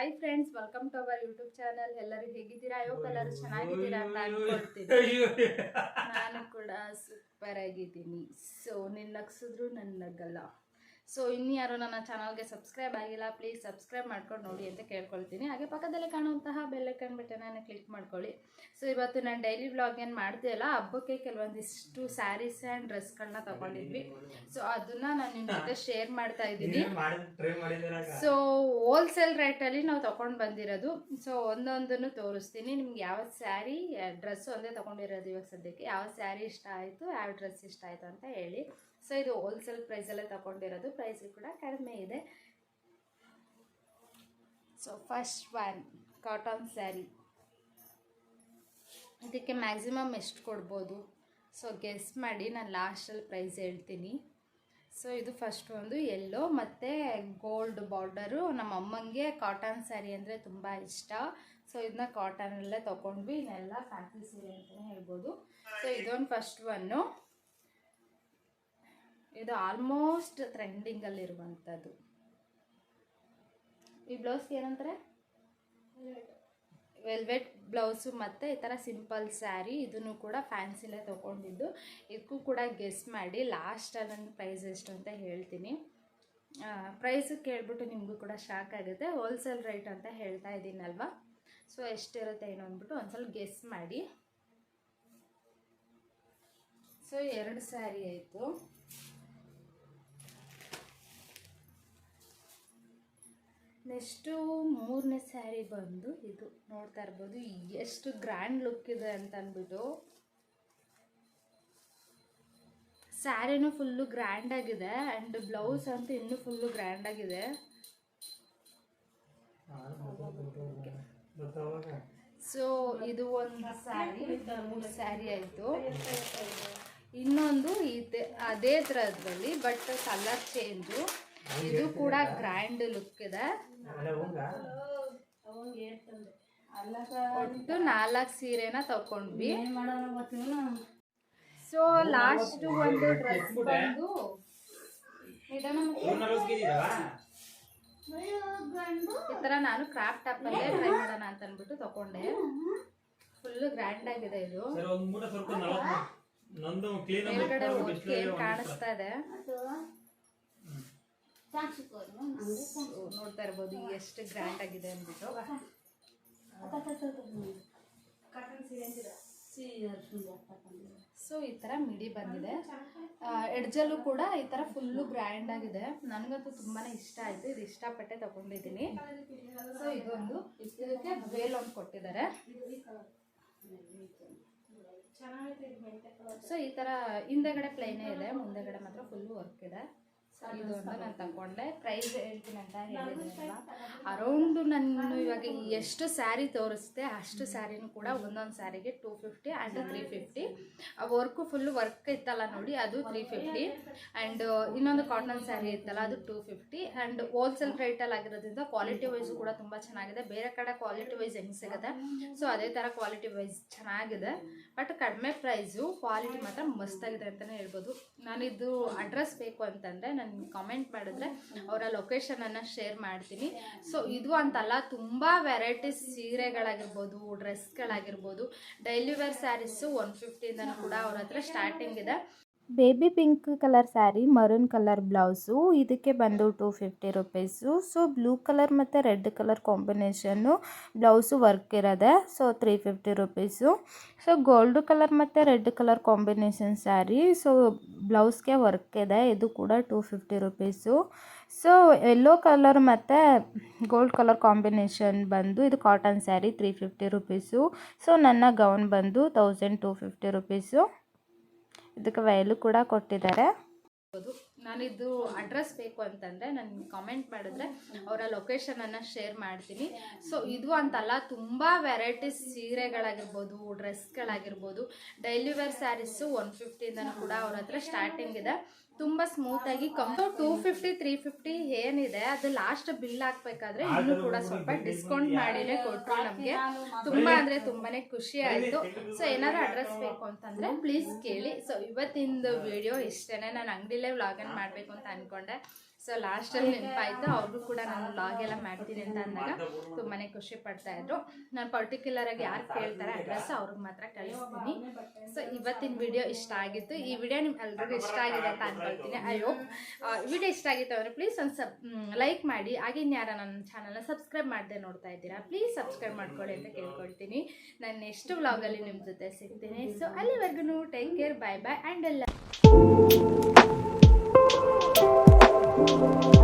Hi friends welcome to our YouTube channel ಎಲ್ಲರೂ ಹೇಗಿದ್ದೀರಾ? ಅಯ್ಯೋಕ್ ಎಲ್ಲರೂ ಚೆನ್ನಾಗಿದ್ದೀರಾ ಅಂತ ಅನ್ಕೊಳ್ತೀನಿ. ನಾನು ಕೂಡ ಸೂಪರ್ ಆಗಿದ್ದೀನಿ. ಸೊ ನಿನ್ನ ನಗ್ಸಿದ್ರು ನನ್ನ ನಗಲ್ಲ. ಸೊ ಇನ್ನು ಯಾರು ನನ್ನ ಚಾನಲ್ಗೆ ಸಬ್ಸ್ಕ್ರೈಬ್ ಆಗಿಲ್ಲ ಪ್ಲೀಸ್ ಸಬ್ಸ್ಕ್ರೈಬ್ ಮಾಡ್ಕೊಂಡು ನೋಡಿ ಅಂತ ಕೇಳ್ಕೊಳ್ತೀನಿ. ಹಾಗೆ ಪಕ್ಕದಲ್ಲಿ ಕಾಣುವಂತಹ ಬೆಲ್ಲೈಕನ್ ಬಟನನ್ನು ಕ್ಲಿಕ್ ಮಾಡ್ಕೊಳ್ಳಿ. ಸೊ ಇವತ್ತು ನಾನು ಡೈಲಿ ವ್ಲಾಗ್ ಏನು ಮಾಡ್ತೀಯಲ್ಲ ಹಬ್ಬಕ್ಕೆ ಕೆಲವೊಂದಿಷ್ಟು ಸ್ಯಾರೀಸ್ ಆ್ಯಂಡ್ ಡ್ರೆಸ್ಗಳನ್ನ ತಗೊಂಡಿದ್ವಿ. ಸೊ ಅದನ್ನ ನಾನು ನಿಮ್ಮ ಜೊತೆ ಶೇರ್ ಮಾಡ್ತಾ ಇದ್ದೀನಿ. ಸೊ ಹೋಲ್ಸೇಲ್ ರೇಟಲ್ಲಿ ನಾವು ತೊಗೊಂಡು ಬಂದಿರೋದು. ಸೊ ಒಂದೊಂದನ್ನು ತೋರಿಸ್ತೀನಿ. ನಿಮ್ಗೆ ಯಾವ ಸ್ಯಾರಿ ಡ್ರೆಸ್ ಒಂದೇ ತೊಗೊಂಡಿರೋದು ಇವಾಗ ಸದ್ಯಕ್ಕೆ. ಯಾವ ಸ್ಯಾರಿ ಇಷ್ಟ ಆಯಿತು ಯಾವ ಡ್ರೆಸ್ ಇಷ್ಟ ಆಯಿತು ಅಂತ ಹೇಳಿ. ಸೊ ಇದು ಹೋಲ್ಸೇಲ್ ಪ್ರೈಸಲ್ಲೇ ತಗೊಂಡಿರೋದು. ಪ್ರೈಸ್ ಕೂಡ ಕಡಿಮೆ ಇದೆ. So first one cotton sari ಇದಕ್ಕೆ ಮ್ಯಾಕ್ಸಿಮಮ್ ಎಷ್ಟು ಕೊಡ್ಬೋದು? ಸೊ ಗೆಸ್ ಮಾಡಿ. ನಾನು ಲಾಸ್ಟಲ್ಲಿ ಪ್ರೈಸ್ ಹೇಳ್ತೀನಿ. ಸೊ ಇದು ಫಸ್ಟ್ ಒಂದು ಎಲ್ಲೋ ಮತ್ತು ಗೋಲ್ಡ್ ಬಾರ್ಡರು ನಮ್ಮ ಅಮ್ಮಂಗೆ ಕಾಟನ್ ಸ್ಯಾರಿ ಅಂದರೆ ತುಂಬ ಇಷ್ಟ. ಸೊ ಇದನ್ನ ಕಾಟನಲ್ಲೇ ತೊಗೊಂಡ್ವಿ. ಇನ್ನೆಲ್ಲ ಫ್ಯಾನ್ಸಿ ಸೀರೆ ಅಂತಲೇ ಹೇಳ್ಬೋದು. ಸೊ ಇದೊಂದು ಫಸ್ಟ್ ಒನ್ನು ಇದು ಆಲ್ಮೋಸ್ಟ್ ಟ್ರೆಂಡಿಂಗಲ್ಲಿರುವಂಥದ್ದು ಈ ಬ್ಲೌಸ್ಗೆ ಏನಂತಾರೆ? ವೆಲ್ವೆಟ್ ಬ್ಲೌಸು ಮತ್ತು ಈ ಥರ ಸಿಂಪಲ್ ಸ್ಯಾರಿ ಇದನ್ನು ಕೂಡ ಫ್ಯಾನ್ಸಿಲೇ ತೊಗೊಂಡಿದ್ದು. ಇದಕ್ಕೂ ಕೂಡ ಗೆಸ್ ಮಾಡಿ ಲಾಸ್ಟಲ್ಲಿ ನನ್ನ ಪ್ರೈಸ್ ಎಷ್ಟು ಅಂತ ಹೇಳ್ತೀನಿ. ಪ್ರೈಸ್ ಕೇಳ್ಬಿಟ್ಟು ನಿಮಗೂ ಕೂಡ ಶಾಕ್ ಆಗುತ್ತೆ. ಹೋಲ್ಸೇಲ್ ರೇಟ್ ಅಂತ ಹೇಳ್ತಾ ಇದ್ದೀನಲ್ವಾ? ಸೊ ಎಷ್ಟಿರುತ್ತೆ ಏನು ಅಂದ್ಬಿಟ್ಟು ಒಂದ್ಸಲ ಗೆಸ್ ಮಾಡಿ. ಸೊ ಎರಡು ಸ್ಯಾರಿ ಆಯಿತು. ನೆಕ್ಸ್ಟು ಮೂರನೇ ಸ್ಯಾರಿ ಬಂದು ಇದು ನೋಡ್ತಾ ಇರ್ಬೋದು. ಎಷ್ಟು ಗ್ರ್ಯಾಂಡ್ ಲುಕ್ ಇದೆ ಅಂತ ಅಂದ್ಬಿಟ್ಟು. ಸ್ಯಾರಿನೂ ಫುಲ್ಲು ಗ್ರ್ಯಾಂಡ್ ಆಗಿದೆ ಆ್ಯಂಡ್ ಬ್ಲೌಸ್ ಅಂತೂ ಇನ್ನೂ ಫುಲ್ಲು ಗ್ರ್ಯಾಂಡ್ ಆಗಿದೆ. ಸೊ ಇದು ಒಂದು ಸ್ಯಾರಿ, ಮೂರು ಸ್ಯಾರಿ ಆಯಿತು. ಇನ್ನೊಂದು ಇದೆ, ಅದೇ ಥರದ್ರಲ್ಲಿ ಬಟ್ ಕಲರ್ ಚೇಂಜು ಇದು ಕೂಡ ಗ್ರ್ಯಾಂಡ್ ಲುಕ್ ಇದೆ. ಒಟ್ಟು ನಾಲ್ಕು ಸೀರೆನ ತಕೊಂಡ್ವಿ ಸೊ ಲಾಸ್ಟ್ ಒಂದು ಡ್ರೆಸ್ ಬಂದು. ಈ ಥರ ನಾನು ಕ್ರಾಫ್ಟ್ ಟಾಪಲ್ಲೇ ಟ್ರೈ ಮಾಡೋಣ ಅಂತ ಅಂದ್ಬಿಟ್ಟು ತಗೊಂಡೆ. ಫುಲ್ ಗ್ರ್ಯಾಂಡ್ ಆಗಿದೆ ಇದು. ಮೇಲ್ಗಡೆ ಹೋಗಿ ಕಾಣಿಸ್ತಾ ಇದೆ. ನೋಡ್ತಾ ಇರ್ಬೋದು ಎಷ್ಟು ಗ್ರ್ಯಾಂಡ್ ಆಗಿದೆ ಅಂದ್ಬಿಟ್ಟು. ಸೊ ಈ ಥರ ಮಿಡಿ ಬಂದಿದೆ. ಎಡ್ಜಲ್ಲೂ ಕೂಡ ಈ ಥರ ಫುಲ್ಲು ಗ್ರ್ಯಾಂಡ್ ಆಗಿದೆ. ನನಗಂತೂ ತುಂಬಾ ಇಷ್ಟ ಆಯಿತು. ಇದು ಇಷ್ಟಪಟ್ಟೆ ತಗೊಂಡಿದ್ದೀನಿ. ಸೊ ಇದೊಂದು, ಇದಕ್ಕೆ ವೇಲ್ ಒಂದು ಕೊಟ್ಟಿದ್ದಾರೆ. ಸೊ ಈ ಥರ ಹಿಂದೆಗಡೆ ಪ್ಲೇನೇ ಇದೆ. ಮುಂದೆಗಡೆ ಮಾತ್ರ ಫುಲ್ಲು ವರ್ಕ್ ಇದೆ. ಸೊ ಇದೊಂದು ನಾನು ತಗೊಂಡೆ ಪ್ರೈಸ್ ಹೇಳ್ತೀನಿ ಅಂತ ಹೇಳಿದ್ರಲ್ಲ ಅರೌಂಡು ನಾನು ಇವಾಗ ಎಷ್ಟು ಸ್ಯಾರಿ ತೋರಿಸ್ದೆ ಅಷ್ಟು ಸ್ಯಾರಿನೂ ಕೂಡ ಒಂದೊಂದು ಸ್ಯಾರಿಗೆ two fifty and three fifty work full work ಇತ್ತಲ್ಲ ನೋಡಿ ಅದು ತ್ರೀ ಫಿಫ್ಟಿ ಆ್ಯಂಡ್ ಇನ್ನೊಂದು ಕಾಟನ್ ಸ್ಯಾರಿ ಇತ್ತಲ್ಲ ಅದು ಟೂ ಫಿಫ್ಟಿ ಆ್ಯಂಡ್ ಹೋಲ್ಸೇಲ್ ರೇಟಲ್ಲಿ ಆಗಿರೋದ್ರಿಂದ ಕ್ವಾಲಿಟಿ ವೈಸ್ ಕೂಡ ತುಂಬ ಚೆನ್ನಾಗಿದೆ. ಬೇರೆ ಕಡೆ ಕ್ವಾಲಿಟಿ ವೈಸ್ ಹೆಂಗೆ ಸಿಗುತ್ತೆ? ಸೊ ಅದೇ ಥರ ಕ್ವಾಲಿಟಿ ವೈಸ್ ಚೆನ್ನಾಗಿದೆ. ಬಟ್ ಕಡಿಮೆ ಪ್ರೈಸು ಕ್ವಾಲಿಟಿ ಮಾತ್ರ ಮಸ್ತಾಗಿದೆ ಅಂತಲೇ ಹೇಳ್ಬೋದು. ನಾನಿದು ಅಡ್ರೆಸ್ ಬೇಕು ಅಂತಂದರೆ ನಾನು ಕಾಮೆಂಟ್ ಮಾಡಿದ್ರೆ ಅವರ ಲೊಕೇಶನನ್ನು ಶೇರ್ ಮಾಡ್ತೀನಿ. ಸೊ ಇದು ಅಂತಲ್ಲ ತುಂಬಾ ವೆರೈಟೀಸ್ ಸೀರೆಗಳಾಗಿರ್ಬೋದು ಡ್ರೆಸ್ಗಳಾಗಿರ್ಬೋದು ಡೈಲಿ ವೇರ್ ಸ್ಯಾರೀಸು ಒನ್ ಫಿಫ್ಟಿಯಿಂದನೂ ಕೂಡ ಅವ್ರ ಹತ್ರ ಸ್ಟಾರ್ಟಿಂಗ್ ಇದೆ. Baby pink colour sari, maroon colour blouse, ಇದಕ್ಕೆ ಬಂದು two fifty rupees. So blue colour ಮತ್ತು red colour combination blouse work ಇರೋದೆ. So three fifty rupees. So gold colour ಮತ್ತು red colour combination sari. So ಬ್ಲೌಸ್ಗೆ work ಇದೆ. ಇದು ಕೂಡ two fifty rupees. So yellow colour ಮತ್ತು gold colour combination ಬಂದು ಇದು cotton sari three fifty rupees. So ನನ್ನ gown ಬಂದು ತೌಸಂಡ್ ಟೂ ಫಿಫ್ಟಿ ರುಪೀಸು. ಇದಕ್ಕೆ ವ್ಯಾಲ್ಯೂ ಕೂಡ ಕೊಟ್ಟಿದ್ದಾರೆ. ನಾನಿದು ಅಡ್ರೆಸ್ ಬೇಕು ಅಂತಂದರೆ ನಾನು ಕಾಮೆಂಟ್ ಮಾಡಿದ್ರೆ ಅವರ ಲೊಕೇಶನನ್ನು ಶೇರ್ ಮಾಡ್ತೀನಿ. ಸೊ ಇದು ಅಂತಲ್ಲ ತುಂಬ ವೆರೈಟೀಸ್ ಸೀರೆಗಳಾಗಿರ್ಬೋದು ಡ್ರೆಸ್ಗಳಾಗಿರ್ಬೋದು ಡೈಲಿ ವೇರ್ ಸ್ಯಾರೀಸು ಒನ್ ಫಿಫ್ಟಿಯಿಂದನೂ ಕೂಡ ಅವ್ರ ಹತ್ರ ಸ್ಟಾರ್ಟಿಂಗ್ ಇದೆ. ತುಂಬ ಸ್ಮೂತಾಗಿ comfort two fifty three fifty ಏನಿದೆ ಅದು ಲಾಸ್ಟ್ ಬಿಲ್ ಹಾಕ್ಬೇಕಾದ್ರೆ ಇನ್ನು ಕೂಡ ಸ್ವಲ್ಪ ಡಿಸ್ಕೌಂಟ್ ಮಾಡಿನೇ ಕೊಟ್ಟರು ನಮಗೆ. ತುಂಬ ಅಂದರೆ ತುಂಬಾನೇ ಖುಷಿ ಆಯ್ತು. ಸೊ ಏನಾದ್ರು ಅಡ್ರೆಸ್ ಬೇಕು ಅಂತಂದರೆ ಪ್ಲೀಸ್ ಕೇಳಿ. ಸೊ ಇವತ್ತಿಂದು ವಿಡಿಯೋ ಇಷ್ಟೇನೆ. ನಾನು ಅಂಗಡಿಲೇ ವ್ಲಾಗನ್ ಮಾಡಬೇಕು ಅಂತ ಅಂದ್ಕೊಂಡೆ ಸೊ ಲಾಸ್ಟಲ್ಲಿ ನೆನಪಾಯಿತು, ಅವ್ರಿಗೂ ಕೂಡ ನಾನು ಬ್ಲಾಗ್ ಎಲ್ಲ ಮಾಡ್ತೀನಿ ಅಂತ ಅಂದಾಗ ತುಂಬಾ ಖುಷಿ ಪಡ್ತಾ ಇದ್ರು. ನಾನು ಪರ್ಟಿಕ್ಯುಲರ್ ಆಗಿ ಯಾರು ಕೇಳ್ತಾರೆ ಅಡ್ರೆಸ್ ಅವ್ರಿಗೆ ಮಾತ್ರ ಕಳಿಸ್ತೀನಿ. ಸೊ ಇವತ್ತಿನ ವಿಡಿಯೋ ಇಷ್ಟ ಆಗಿತ್ತು. ಈ ವಿಡಿಯೋ ನಿಮ್ಗೆ ಎಲ್ರಿಗೂ ಇಷ್ಟ ಆಗಿದೆ ಅಂತ ಅನ್ಕೊಳ್ತೀನಿ. ಹೋಪ್ ವಿಡಿಯೋ ಇಷ್ಟ ಆಗಿತ್ತು ಅಂದರೆ ಪ್ಲೀಸ್ ಒಂದು ಸಬ್ ಲೈಕ್ ಮಾಡಿ. ಹಾಗೆ ಇನ್ಯಾರ ನನ್ನ ಚಾನಲ್ನ ಸಬ್ಸ್ಕ್ರೈಬ್ ಮಾಡದೆ ನೋಡ್ತಾ ಇದ್ದೀರಾ ಪ್ಲೀಸ್ ಸಬ್ಸ್ಕ್ರೈಬ್ ಮಾಡ್ಕೊಳ್ಳಿ ಅಂತ ಕೇಳ್ಕೊಳ್ತೀನಿ. ನಾನು ನೆಕ್ಸ್ಟ್ ವ್ಲಾಗಲ್ಲಿ ನಿಮ್ಮ ಜೊತೆ ಸಿಗ್ತೀನಿ. ಸೊ ಅಲ್ಲಿವರೆಗೂ take care bye bye and ಎಲ್ಲ Música